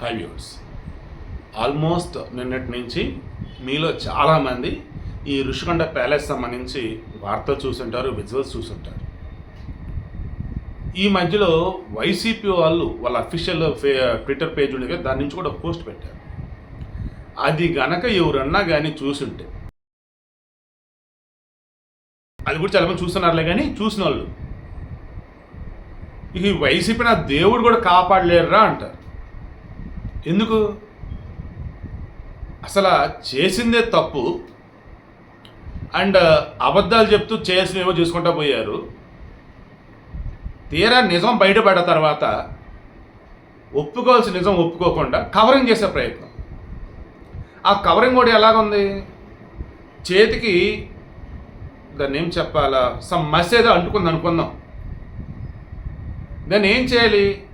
High viewers almost నిన్నటి నుంచి మీలో చాలామంది ఈ ఋషికొండ ప్యాలెస్ సంబంధించి వార్త చూసుంటారు విజువల్స్ చూసుంటారు. ఈ మధ్యలో వైసీపీ వాళ్ళు వాళ్ళ అఫీషియల్ ఫే ట్విట్టర్ పేజ్ ఉంది కదా దాని నుంచి కూడా పోస్ట్ పెట్టారు. అది గనక ఎవరన్నా కానీ చూసుంటే అది కూడా చాలామంది చూస్తున్నారులే కానీ చూసిన వాళ్ళు ఈ వైసీపీ నా దేవుడు కూడా కాపాడలేరురా అంటారు. ఎందుకు? అసలు చేసిందే తప్పు. అండ్ అబద్ధాలు చెప్తూ చేసినేవో చూసుకుంటా పోయారు. తీరా నిజం బయటపడ్డ తర్వాత ఒప్పుకోవాల్సిన నిజం ఒప్పుకోకుండా కవరింగ్ చేసే ప్రయత్నం. ఆ కవరింగ్ కూడా ఎలాగుంది? చేతికి దాన్ని ఏం చెప్పాలా? సమ్ మస్ ఏదో అంటుకుంది అనుకుందాం. దాన్ని ఏం చేయాలి?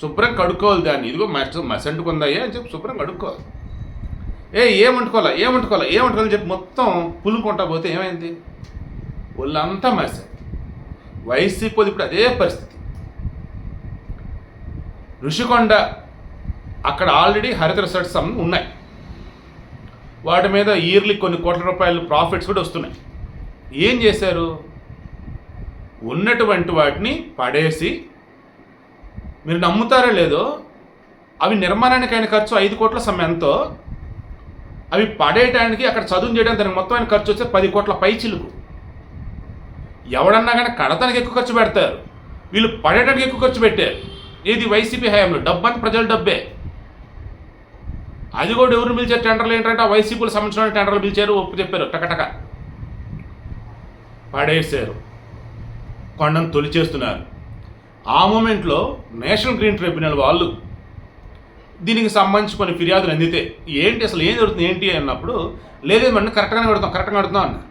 శుభ్రం కడుక్కోవాలి దాన్ని. ఇదిగో మెస్ మస్ అంటుకుందయ్యా అని చెప్పి శుభ్రం కడుక్కోవాలి. ఏ ఏమంటుకోవాలా ఏమంటుకోవాలా ఏమంటుకోవాలని చెప్పి మొత్తం పులుకుంటా పోతే ఏమైంది? ఒళ్ళంతా మస్ వైసీపీ ఇప్పుడు అదే పరిస్థితి. ఋషికొండ అక్కడ ఆల్రెడీ హరిత రిసార్ట్స్ ఉన్నాయి. వాటి మీద ఇయర్లీ కొన్ని కోట్ల రూపాయలు ప్రాఫిట్స్ కూడా వస్తున్నాయి. ఏం చేశారు? ఉన్నటువంటి వాటిని పడేసి మీరు నమ్ముతారో లేదో అవి నిర్మాణానికి ఆయన ఖర్చు ఐదు కోట్ల సమయంతో అవి పడేయటానికి అక్కడ చదువు చేయడానికి దానికి మొత్తం ఆయన ఖర్చు వచ్చే పది కోట్ల పైచిలుకు ఎవడన్నా కానీ కడతానికి ఎక్కువ ఖర్చు పెడతారు. వీళ్ళు పడేయడానికి ఎక్కువ ఖర్చు పెట్టారు. ఏది వైసీపీ హయాంలో? డబ్బంతా ప్రజల డబ్బే. అది కూడా ఎవరు పిలిచారు టెండర్లు ఏంటంటే ఆ వైసీపీకి సంబంధించిన టెండర్లు పిలిచారు ఒప్పు చెప్పారు టకటక. పడేశారు. కొండను తొలిచేస్తున్నారు. ఆ మూమెంట్లో నేషనల్ గ్రీన్ ట్రిబ్యునల్ వాళ్ళు దీనికి సంబంధించి కొన్ని ఫిర్యాదులు అందితే ఏంటి అసలు ఏం జరుగుతుంది ఏంటి అన్నప్పుడు లేదు మనం కరెక్ట్గానే పెడతాం కరెక్ట్గా పెడతాం అన్నారు.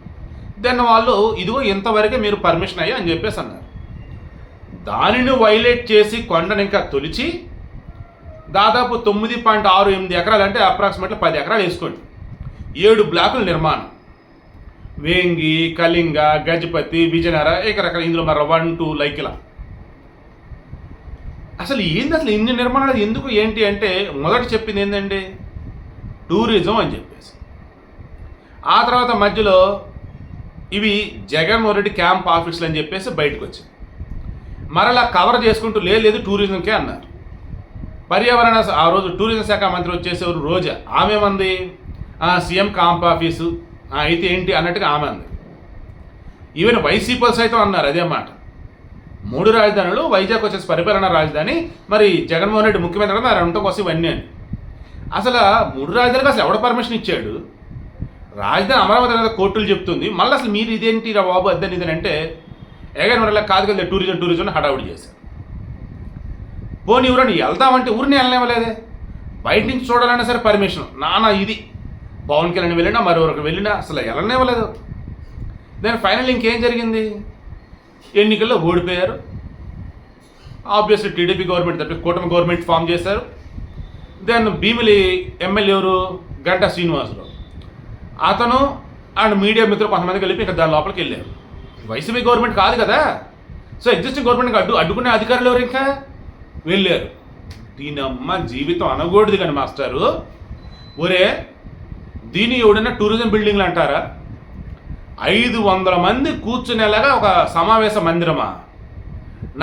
దెన్ వాళ్ళు ఇదిగో ఇంతవరకే మీరు పర్మిషన్ అయ్యా అని చెప్పేసి అన్నారు. దానిని వైలేట్ చేసి కొండను ఇంకా తొలిచి దాదాపు తొమ్మిది పాయింట్ ఆరు ఎనిమిది ఎకరాలు అంటే అప్రాక్సిమేట్లీ పది ఎకరాలు వేసుకోండి. ఏడు బ్లాకుల నిర్మాణం. వేంగి కళింగ గజపతి విజయనగర రకరకాల ఇందులో మరి వన్ టూ లైక్ ఇలా. అసలు ఏంది అసలు ఇన్ని నిర్మాణాలు ఎందుకు ఏంటి అంటే మొదట చెప్పింది ఏంటండి టూరిజం అని చెప్పేసి. ఆ తర్వాత మధ్యలో ఇవి జగన్మోహన్ రెడ్డి క్యాంప్ ఆఫీసులు అని చెప్పేసి బయటకు వచ్చింది. మరలా కవర్ చేసుకుంటూ లేదు టూరిజంకే అన్నారు. పర్యావరణ ఆ రోజు టూరిజం శాఖ మంత్రి వచ్చేసేవారు రోజా. ఆమె మంది సీఎం క్యాంప్ ఆఫీసు అయితే ఏంటి అన్నట్టుగా ఆమె అంది. ఈవెన్ వైసీపీ సైతం అన్నారు అదే మాట. మూడు రాజధానులు వైజాగ్ వచ్చేసి పరిపాలన రాజధాని మరి జగన్మోహన్ రెడ్డి ముఖ్యమంత్రి కదా మరి ఉండటం కోసం ఇవన్నీ అని. అసలు మూడు రాజధానులకు అసలు ఎవడ పర్మిషన్ ఇచ్చాడు? రాజధాని అమరావతి అనేది కోర్టులు చెప్తుంది. మళ్ళీ అసలు మీరు ఇదేంటి రా బాబు అద్దని ఇదని అంటే ఎగన్ మరి కాదు కదా టూరిజం టూరిజం హడావుడి చేశారు. పోనీ ఊరని వెళ్దామంటే ఊరిని వెళ్ళనివ్వలేదే? బయట నుంచి చూడాలన్నా సరే పర్మిషన్. నానా ఇది. పవన్ కళ్యాణ్ వెళ్ళినా మరొకరికి వెళ్ళినా అసలు వెళ్ళనివ్వలేదు. దాని ఫైనల్ ఇంకేం జరిగింది? ఎన్నికల్లో ఓడిపోయారు. ఆబ్వియస్లీ టీడీపీ గవర్నమెంట్ తప్పి కూటమి గవర్నమెంట్ ఫామ్ చేశారు. దెన్ భీమిలి ఎమ్మెల్యే ఎవరు? గంటా శ్రీనివాసరావు. అతను అండ్ మీడియా మిత్రులు కొంతమంది కలిపి ఇక్కడ దాని లోపలికి వెళ్ళారు. వైసీపీ గవర్నమెంట్ కాదు కదా. సో ఎగ్జిస్టింగ్ గవర్నమెంట్కి అడ్డు అడ్డుకునే అధికారులు ఎవరు ఇంకా? వెళ్ళారు. దీనమ్మ అమ్మ జీవితం అనకూడదు కానీ మాస్టారు. ఒరే దీని ఎవడైనా టూరిజం బిల్డింగ్లు అంటారా? ఐదు వందల మంది కూర్చునేలాగా ఒక సమావేశ మందిరమా?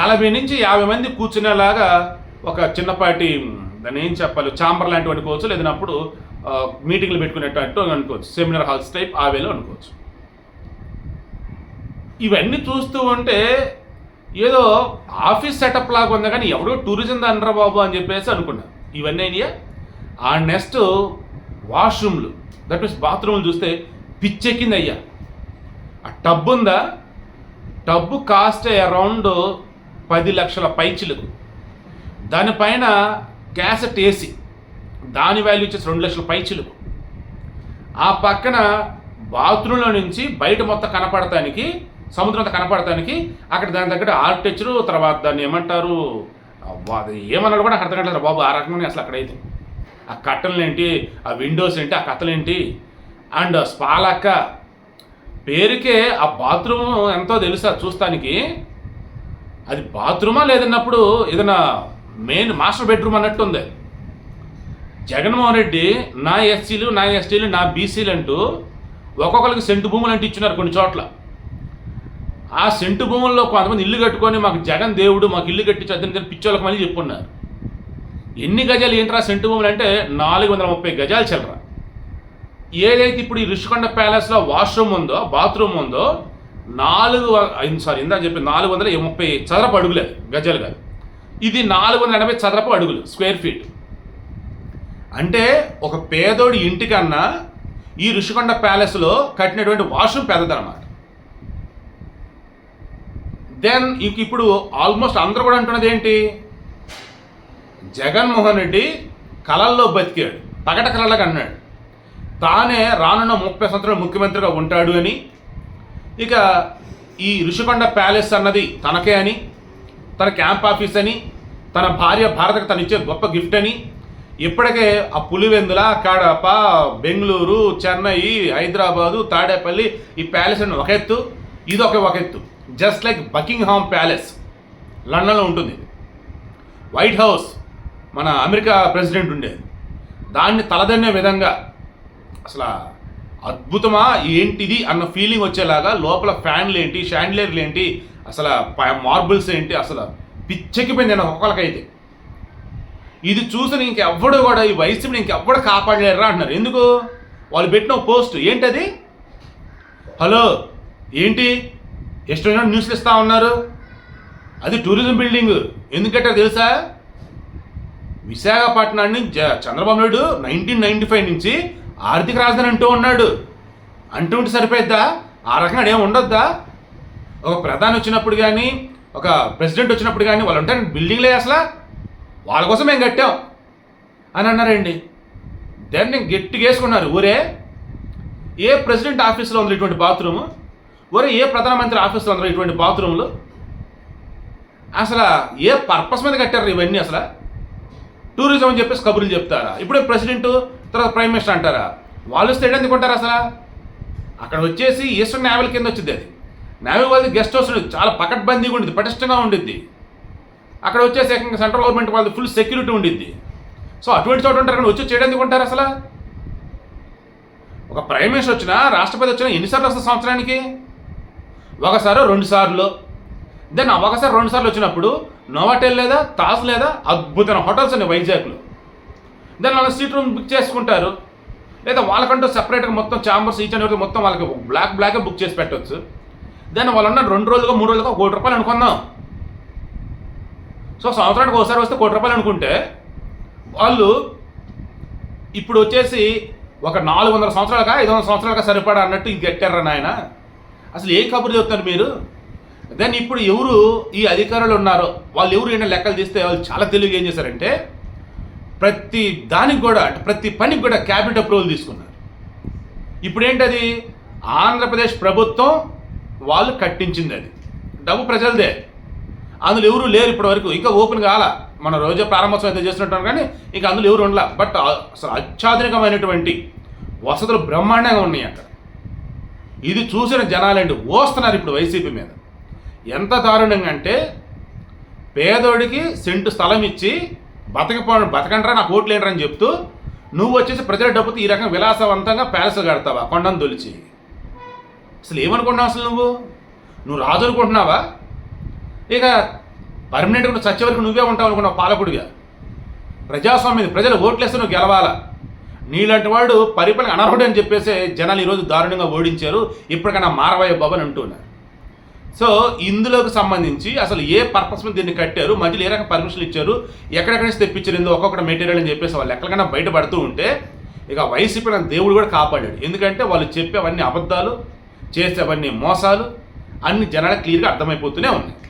నలభై నుంచి యాభై మంది కూర్చునేలాగా ఒక చిన్నపాటి దాన్ని ఏం చెప్పాలి చాంబర్ లాంటివి అనుకోవచ్చు లేదన్నప్పుడు మీటింగ్లు పెట్టుకునేటట్టు అనుకోవచ్చు సెమినార్ హాల్స్ టైప్ ఆ వేలో అనుకోవచ్చు. ఇవన్నీ చూస్తూ ఉంటే ఏదో ఆఫీస్ సెటప్ లాగా ఉంది కానీ ఎవడో టూరిజం దానరా బాబు అని చెప్పేసి అనుకున్నా. ఇవన్నీ అయినాయా? ఆ నెక్స్ట్ వాష్రూమ్లు దట్ మీన్స్ బాత్రూమ్లు చూస్తే పిచ్చెక్కింది అయ్యా ఆ టబ్ ఉందా? టబ్బు కాస్ట్ అరౌండ్ పది లక్షల పైచిలకు దానిపైన క్యాసెట్ ఏసీ దాని వాల్యూ వచ్చేసి రెండు లక్షల పైచిలకు ఆ పక్కన బాత్రూంలో నుంచి బయట మొత్తం కనపడటానికి సముద్రం అంతా కనపడటానికి అక్కడ దాని దగ్గర ఆర్కిటెక్చరు తర్వాత దాన్ని ఏమంటారు ఏమన్నాడు కూడా అర్థం కావట్లేదు బాబు ఆ రకంగా అసలు అక్కడైతే ఆ కట్టలు ఏంటి ఆ విండోస్ ఏంటి ఆ కథలు ఏంటి అండ్ స్పాలక్క పేరుకే ఆ బాత్రూమ్ ఎంతో తెలుసా చూస్తానికి? అది బాత్రూమా లేదన్నప్పుడు ఏదైనా మెయిన్ మాస్టర్ బెడ్రూమ్ అన్నట్టు ఉంది జగన్మోహన్ రెడ్డి నా ఎస్సీలు నా ఎస్టీలు నా బీసీలు అంటూ ఒక్కొక్కరికి సెంటు భూములు అంటే ఇచ్చినారు కొన్ని చోట్ల. ఆ సెంటు భూముల్లో కొంతమంది ఇల్లు కట్టుకొని మాకు జగన్ దేవుడు మాకు ఇల్లు కట్టి చదివిన పిచ్చోళ్ళకి మళ్ళీ చెప్పున్నారు. ఎన్ని గజాలు ఏంట్రా సెంటు భూములు అంటే నాలుగు వందల ముప్పై గజాలు చిల్లర. ఏదైతే ఇప్పుడు ఈ రిషికొండ ప్యాలెస్లో వాష్రూమ్ ఉందో బాత్రూమ్ ఉందో నాలుగు సారీ ఇందా చెప్పి నాలుగు వందల ముప్పై చదరపు అడుగులే గజాలు కాదు ఇది నాలుగు వందల ఎనభై చదరపు అడుగులు స్క్వేర్ ఫీట్ అంటే ఒక పేదోడి ఇంటికన్నా ఈ ఋషికొండ ప్యాలెస్లో కట్టినటువంటి వాష్రూమ్ పెద్దదన్నమాట. దెన్ ఇప్పుడు ఆల్మోస్ట్ అందరూ కూడా అంటున్నది ఏంటి? జగన్మోహన్ రెడ్డి కళల్లో బతికాడు పగట కళలకు అన్నాడు. తానే రానున్న ముప్పై సంవత్సరాలు ముఖ్యమంత్రిగా ఉంటాడు అని. ఇక ఈ ఋషికొండ ప్యాలెస్ అన్నది తనకే అని తన క్యాంప్ ఆఫీస్ అని తన భార్య భారతకు తను ఇచ్చే గొప్ప గిఫ్ట్ అని. ఇప్పటికే ఆ పులివెందుల కడప బెంగళూరు చెన్నై హైదరాబాదు తాడేపల్లి ఈ ప్యాలెస్ అని ఒక ఎత్తు ఇది ఒక ఒక ఎత్తు. Just like Buckingham palace. లండన్లో ఉంటుంది వైట్ హౌస్ మన అమెరికా ప్రెసిడెంట్ ఉండేది. దాన్ని తలదన్నే విధంగా అసలు అద్భుతమా ఏంటిది అన్న ఫీలింగ్ వచ్చేలాగా లోపల ఫ్యాన్లు ఏంటి షాండ్లేర్లు ఏంటి అసలు మార్బుల్స్ ఏంటి అసలు పిచ్చెక్కిపోయింది నేను ఒకళ్ళకైతే ఇది చూసిన ఇంకెవ్వడు కూడా ఈ వయసుని ఇంకెవ్వడు కాపాడలేరా అంటున్నారు. ఎందుకు? వాళ్ళు పెట్టిన పోస్ట్ ఏంటి అది హలో ఏంటి? ఎస్టో న్యూస్లు ఇస్తా ఉన్నారు. అది టూరిజం బిల్డింగ్ ఎందుకంటే తెలుసా? విశాఖపట్నాన్ని Chandrababu Naidu nineteen ninety five నుంచి ఆర్థిక రాజధాని అంటూ ఉన్నాడు. అంటూ ఉంటే సరిపోయిద్దా? ఆ రకంగా ఏం ఉండొద్దా? ఒక ప్రధాని వచ్చినప్పుడు కానీ ఒక ప్రెసిడెంట్ వచ్చినప్పుడు కానీ వాళ్ళు ఉంటారు బిల్డింగ్లే అసలు. వాళ్ళ కోసం మేము కట్టాం. అని అన్నారండి. దాన్ని గట్టిగా వేసుకున్నారు. ఊరే ఏ ప్రెసిడెంట్ ఆఫీస్లో ఉంది ఇటువంటి బాత్రూము? ఒరే ఏ ప్రధానమంత్రి ఆఫీస్లో అందరూ ఇటువంటి బాత్రూమ్లు? అసలు ఏ పర్పస్ మీద కట్టారు ఇవన్నీ అసలు? టూరిజం అని చెప్పేసి కబుర్లు చెప్తారా? ఇప్పుడే ప్రెసిడెంట్ తర్వాత ప్రైమ్ మినిస్టర్ అంటారా? వాళ్ళు వస్తే ఎందుకు ఉంటారు అసలు? అక్కడ వచ్చేసి ఈస్టర్న్ నేవల్ కింద వచ్చింది అది. నేవల్ వాళ్ళది గెస్ట్ హౌస్ ఉండేది చాలా పకడ్బందీగా ఉండేది పటిష్టంగా ఉండిద్ది. అక్కడ వచ్చేసి ఏకంగా సెంట్రల్ గవర్నమెంట్ వాళ్ళది ఫుల్ సెక్యూరిటీ ఉండిద్ది. సో అటువంటి చోట ఉంటారు అక్కడ వచ్చి చేయడానికి ఉంటారు అసలు? ఒక ప్రైమ్ మినిస్టర్ వచ్చినా రాష్ట్రపతి వచ్చినా ఎన్నిసార్లు వస్తుంది సంవత్సరానికి? ఒకసారి రెండు సార్లు దెన్ ఒకసారి రెండు సార్లు వచ్చినప్పుడు నోవాటెల్ లేదా తాజ్ లేదా అద్భుతమైన హోటల్స్ ఉన్నాయి వైజాగ్లో. దాని వాళ్ళ సీట్ రూమ్ బుక్ చేసుకుంటారు. లేదా వాళ్ళకంటూ సెపరేట్గా మొత్తం ఛాంబర్స్ ఈచ్ అండ్ మొత్తం వాళ్ళకి బ్లాక్ బ్లాకే బుక్ చేసి పెట్టవచ్చు దాన్ని వాళ్ళన్న రెండు రోజులుగా మూడు రోజులుగా కోటి రూపాయలు అనుకుందాం. సో సంవత్సరానికి ఒకసారి వస్తే కోటి రూపాయలు అనుకుంటే వాళ్ళు ఇప్పుడు వచ్చేసి ఒక నాలుగు వందల సంవత్సరాలుగా ఐదు వందల సంవత్సరాలుగా సరిపడా అన్నట్టు ఇది కట్టారా నాయన? అసలు ఏ కబురు చెప్తారు మీరు? దెన్ ఇప్పుడు ఎవరు ఈ అధికారులు ఉన్నారో వాళ్ళు ఎవరు ఏంటో లెక్కలు తీస్తే వాళ్ళు చాలా తెలివిగా ఏం చేశారంటే ప్రతి దానికి కూడా అంటే ప్రతి పనికి కూడా క్యాబినెట్ అప్రూవల్ తీసుకున్నారు. ఇప్పుడు ఏంటది ఆంధ్రప్రదేశ్ ప్రభుత్వం వాళ్ళు కట్టించింది అది. డబ్బు ప్రజలదే. అందులో ఎవరు లేరు ఇప్పటి వరకు ఇంకా ఓపెన్ కాల. మన రోజే ప్రారంభోత్సవం అయితే చేస్తున్నట్టు కానీ ఇంకా అందులో ఎవరు ఉండలా. బట్ అసలు అత్యాధునికమైనటువంటి వసతులు బ్రహ్మాండంగా ఉన్నాయి అక్కడ. ఇది చూసిన జనాలండి ఓస్తున్నారు ఇప్పుడు వైసీపీ మీద. ఎంత దారుణంగా అంటే పేదోడికి సెంటు స్థలం ఇచ్చి బతకపో బతకండ్రా నాకు ఓట్లు ఏంటని అని చెప్తూ నువ్వు వచ్చేసి ప్రజల డబ్బుతో ఈ రకంగా విలాసవంతంగా ప్యాలెస్ కడతావా? కొండను తొలిచి అసలు ఏమనుకుంటున్నావు అసలు నువ్వు? నువ్వు రాజు అనుకుంటున్నావా? ఇక పర్మనెంట్గా నువ్వు చచ్చే వరకు నువ్వే ఉంటావు అనుకున్నావు పాలకుడిగా. ప్రజాస్వామ్యం ప్రజలు ఓట్లేస్తే నువ్వు గెలవాలా? నీలాంటి వాడు పరిపాలన అనర్హుడు అని చెప్పేసి జనాలు ఈరోజు దారుణంగా ఓడించారు. ఇప్పటికైనా మారవయ్య బాబు అని అంటున్నారు సో ఇందులోకి సంబంధించి అసలు ఏ పర్పస్ మీద దీన్ని కట్టారు? మధ్యలో ఏ రకం పర్మిషన్లు ఇచ్చారు? ఎక్కడెక్కడ నుంచి తెప్పించారు? ఒక్కొక్కటి మెటీరియల్ అని చెప్పేసి వాళ్ళు ఎక్కడికైనా బయటపడుతూ ఉంటే ఇక వైసీపీ నా దేవుడు కూడా కాపాడాడు. ఎందుకంటే వాళ్ళు చెప్పేవన్నీ అబద్ధాలు చేసేవన్నీ మోసాలు అన్ని జనాలకు క్లియర్గా అర్థమైపోతూనే ఉన్నాయి.